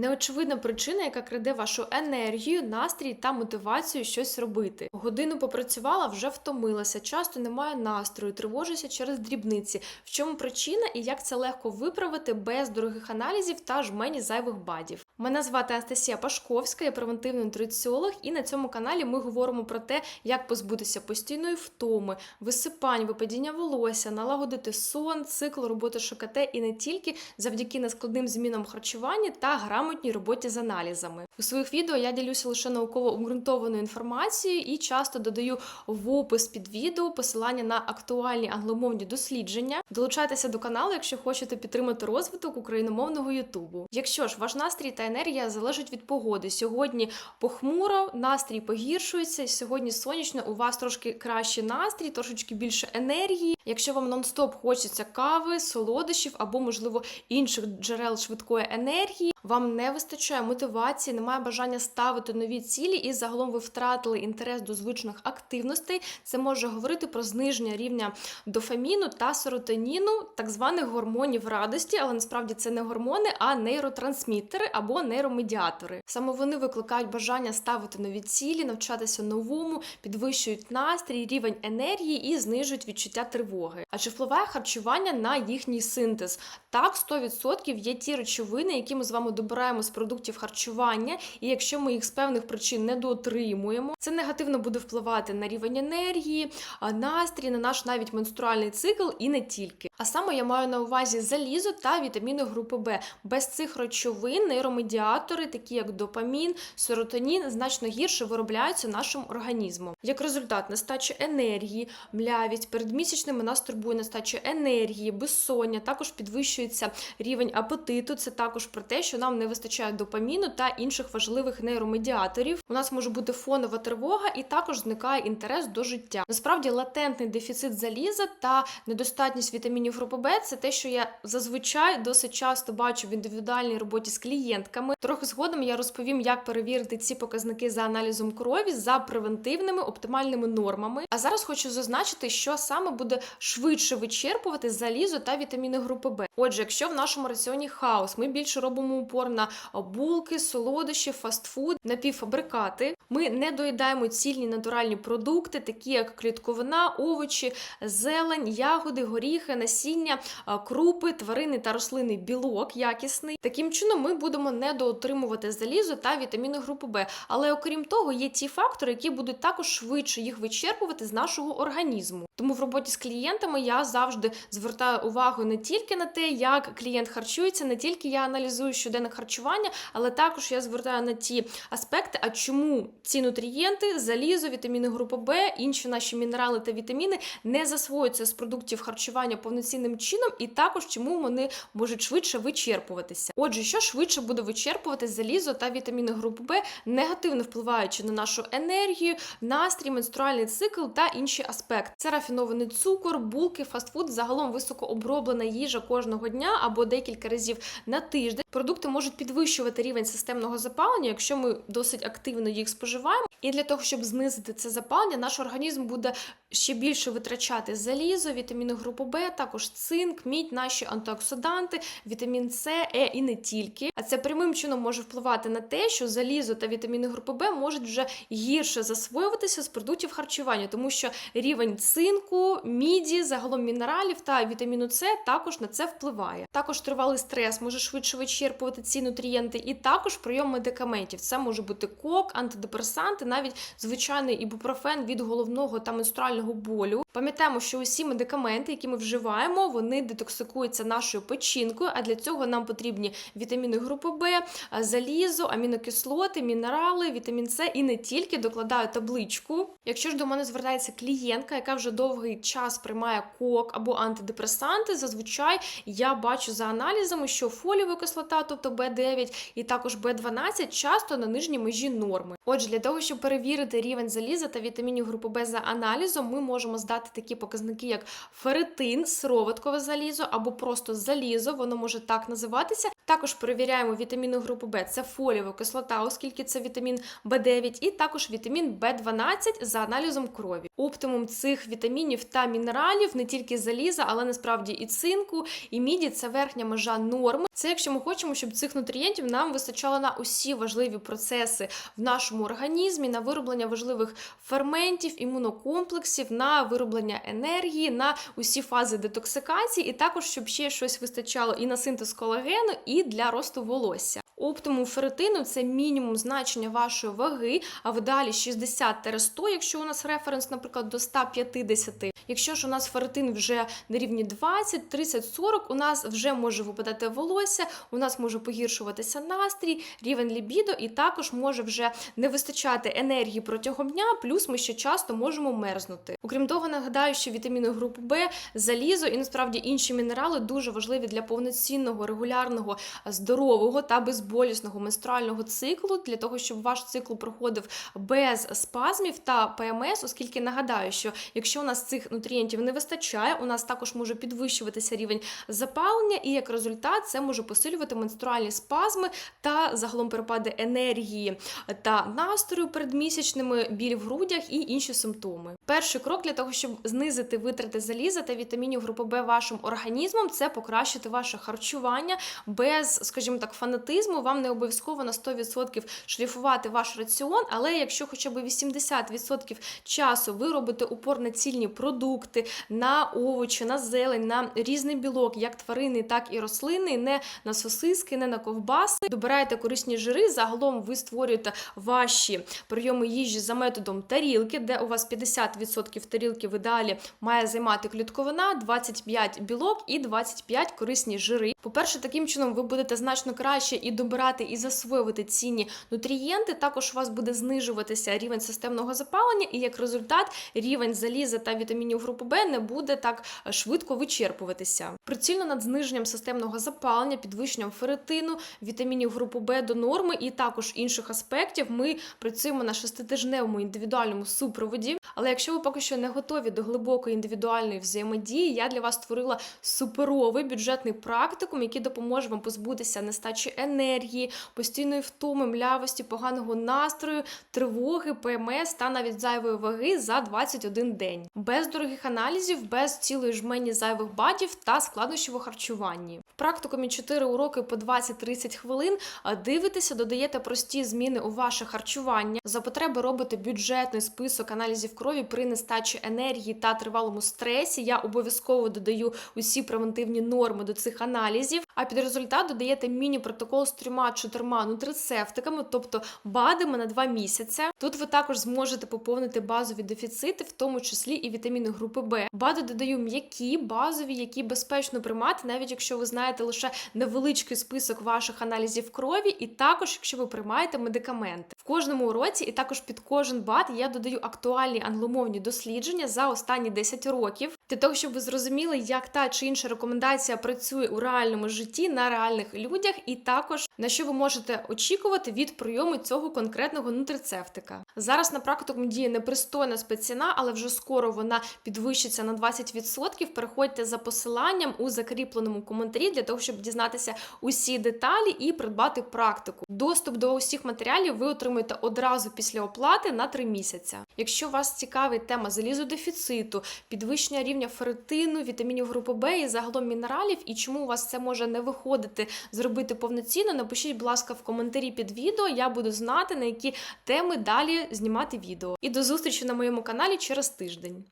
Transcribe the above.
Неочевидна причина, яка краде вашу енергію, настрій та мотивацію щось робити. Годину попрацювала, вже втомилася, часто немає настрою, тривожуся через дрібниці. В чому причина і як це легко виправити без дорогих аналізів та жмені зайвих бадів? Мене звати Анастасія Пашковська, я превентивний нутриціолог, і на цьому каналі ми говоримо про те, як позбутися постійної втоми, висипань, випадіння волосся, налагодити сон, цикл роботи ШКТ і не тільки завдяки нескладним змінам харчування та грамотній роботі з аналізами. У своїх відео я ділюся лише науково обґрунтованою інформацією і часто додаю в опис під відео посилання на актуальні англомовні дослідження. Долучайтеся до каналу, якщо хочете підтримати розвиток україномовного Ютубу. Якщо ж ваш настрій та енергія залежать від погоди, сьогодні похмуро, настрій погіршується. Сьогодні сонячно, у вас трошки кращий настрій, трошечки більше енергії. Якщо вам нон-стоп хочеться кави, солодощів або, можливо, інших джерел швидкої енергії, вам не вистачає мотивації, немає бажання ставити нові цілі, і загалом ви втратили інтерес до звичних активностей. Це може говорити про зниження рівня дофаміну та серотоніну, так званих гормонів радості, але насправді це не гормони, а нейротрансмітери або нейромедіатори. Саме вони викликають бажання ставити нові цілі, навчатися новому, підвищують настрій, рівень енергії і знижують відчуття тривоги. А чи впливає харчування на їхній синтез? Так, 100% є ті речовини, які ми з вами добираємо з продуктів харчування, і якщо ми їх з певних причин не дотримуємо, це негативно буде впливати на рівень енергії, настрій, на наш навіть менструальний цикл і не тільки. А саме я маю на увазі залізо та вітаміни групи Б. Без цих речовин нейромедіатори, такі як допамін, серотонін, значно гірше виробляються нашим організмом. Як результат, нестача енергії, млявість, перед місячними нас турбує нестача енергії, безсоння, також підвищується рівень апетиту. Це також про те, що нам не вистачає допаміну та інших важливих нейромедіаторів. У нас може бути фонова тривога, і також зникає інтерес до життя. Насправді, латентний дефіцит заліза та недостатність вітамінів групи Б це те, що я зазвичай досить часто бачу в індивідуальній роботі з клієнтками. Трохи згодом я розповім, як перевірити ці показники за аналізом крові за превентивними оптимальними нормами. А зараз хочу зазначити, що саме буде швидше вичерпувати залізо та вітаміни групи Б. Отже, якщо в нашому раціоні хаос, ми більше робимо упор на булки, солодощі, фастфуд, напівфабрикати. Ми не доїдаємо цільні натуральні продукти, такі як клітковина, овочі, зелень, ягоди, горіхи, насіння, крупи, тварини та рослинний білок якісний. Таким чином, ми будемо недоотримувати залізо та вітаміни групи Б. Але окрім того, є ті фактори, які будуть також швидше їх вичерпувати з нашого організму. Тому в роботі з клієнтами я завжди звертаю увагу не тільки на те, як клієнт харчується, не тільки я аналізую щоденне харчування, але також я звертаю на ті аспекти, а чому ці нутрієнти, залізо, вітаміни групи Б, інші наші мінерали та вітаміни не засвоюються з продуктів харчування повноцінним чином, і також чому вони можуть швидше вичерпуватися. Отже, що швидше буде вичерпувати залізо та вітаміни групи Б, негативно впливаючи на нашу енергію, настрій, менструальний цикл та інші аспекти. Це рафінований цукор, булки, фастфуд, загалом високооброблена їжа кожного дня або декілька разів на тиждень. Продукти можуть підвищувати рівень системного запалення, якщо ми досить активно їх споживаємо. І для того, щоб знизити це запалення, наш організм буде ще більше витрачати залізо, вітаміни групи Б, також цинк, мідь, наші антиоксиданти, вітамін С, Е і не тільки. А це прямим чином може впливати на те, що залізо та вітаміни групи Б можуть вже гірше засвоюватися з продуктів харчування, тому що рівень цинку, міді, загалом мінералів та вітаміну С також на це впливає. Також тривалий стрес може швидше вичерпувати ці нутрієнти, і також прийом медикаментів. Це може бути кок, антидепресанти, навіть звичайний ібупрофен від головного та менструального болю. Пам'ятаємо, що усі медикаменти, які ми вживаємо, вони детоксикуються нашою печінкою, а для цього нам потрібні вітаміни групи Б, залізо, амінокислоти, мінерали, вітамін С і не тільки докладаю табличку. Якщо ж до мене звертається клієнтка, яка вже довгий час приймає кок або антидепресанти, зазвичай я бачу за аналізами, що фолієва кислота, тобто Б9, і також Б12 часто на нижній межі норми. Отже, для того, щоб перевірити рівень заліза та вітамінів групи Б за аналізом, ми можемо здати такі показники, як ферритин, сироваткове залізо або просто залізо, воно може так називатися. Також перевіряємо вітаміни групи Б, це фолієва кислота, оскільки це вітамін В9, і також вітамін В12 за аналізом крові. Оптимум цих вітамінів та мінералів не тільки заліза, але насправді і цинку, і міді це верхня межа норми. Це якщо ми хочемо, щоб цих нутрієнтів нам вистачало на усі важливі процеси в нашому організмі, на вироблення важливих ферментів, імунокомплексів, на вироблення енергії, на усі фази детоксикації, і також щоб ще щось вистачало і на синтез колагену, і для росту волосся. Оптимум ферритину це мінімум значення вашої ваги, а в далі 60-100, якщо у нас референс, наприклад, до 150. Якщо ж у нас ферритин вже на рівні 20, 30, 40, у нас вже може випадати волосся, у нас може погіршуватися настрій, рівень лібідо, і також може вже не вистачати енергії протягом дня, плюс ми ще часто можемо мерзнути. Окрім того, нагадаю, що вітаміни групи Б, залізо і насправді інші мінерали дуже важливі для повноцінного, регулярного, здорового та безболісного менструального циклу, для того, щоб ваш цикл проходив без спазмів та ПМС, оскільки нагадаю, що якщо у нас цих нутрієнтів не вистачає, у нас також може підвищуватися рівень запалення, і як результат це може посилювати менструальні спазми та загалом перепади енергії та настрою передмісячними, біль в грудях і інші симптоми. Перший крок для того, щоб знизити витрати заліза та вітамінів групи Б вашим організмом, це покращити ваше харчування без, скажімо так, фанатизму. Вам не обов'язково на 100% шліфувати ваш раціон, але якщо хоча б 80% часу ви робите упор на цільні продукти, на овочі, на зелень, на різний білок, як тваринний, так і рослинний, не на сосиски, не на ковбаси. Добираєте корисні жири. Загалом ви створюєте ваші прийоми їжі за методом тарілки, де у вас 50% тарілки в ідеалі має займати клітковина, 25 білок і 25 корисні жири. По-перше, таким чином ви будете значно краще і добирати, і засвоювати цінні нутрієнти. Також у вас буде знижуватися рівень системного запалення, і як результат рівень заліза та вітамінів групи Б не буде так швидко вичерпуватися. Прицільно над зниженням системного запалення, підвищенням ферритину, вітамінів групи Б до норми і також інших аспектів ми працюємо на шеститижневому індивідуальному супроводі. Але якщо ви поки що не готові до глибокої індивідуальної взаємодії, я для вас створила суперовий бюджетний практикум, який допоможе вам позбутися нестачі енергії, постійної втоми, млявості, поганого настрою, тривоги, ПМС та навіть зайвої ваги за 21 день, без дорогих аналізів, без цілої жмені зайвих бадів та складнощів у харчуванні. В практикумі 4 уроки по 20-30 хвилин дивитеся, додаєте прості зміни у ваше харчування. За потреби робите бюджетний список аналізів крові при нестачі енергії та тривалому стресі. Я обов'язково додаю усі превентивні норми до цих аналізів. А під результат додаєте міні-протокол з трьома-чотирма нутрицептиками, тобто БАДами на 2 місяці. Тут ви також зможете поповнити базові дефіцити, в тому числі і вітаміни групи Б. БАДи додаю м'які, базові, які безпечно приймати, навіть якщо ви знаєте лише невеличкий список ваших аналізів крові, і також якщо ви приймаєте медикаменти. В кожному уроці і також під кожен БАД я додаю актуальні англомовні дослідження за останні 10 років, для того, щоб ви зрозуміли, як та чи інша рекомендація працює у реальному житті на реальних людях, і також на що ви можете очікувати від прийому цього конкретного нутрицептика. Зараз на практику діє непристойна спецціна, але вже скоро вона підвищиться на 20%. Переходьте за посиланням у закріпленому коментарі для того, щоб дізнатися усі деталі і придбати практику. Доступ до усіх матеріалів ви отримаєте одразу після оплати на 3 місяці. Якщо вас цікавить тема залізодефіциту, підвищення рівня ферритину, вітамінів групи Б і загалом мінералів, і чому у вас це може не виходити зробити повноцінно, напишіть, будь ласка, в коментарі під відео. Я буду знати, на які теми далі знімати відео. І до зустрічі на моєму каналі через тиждень.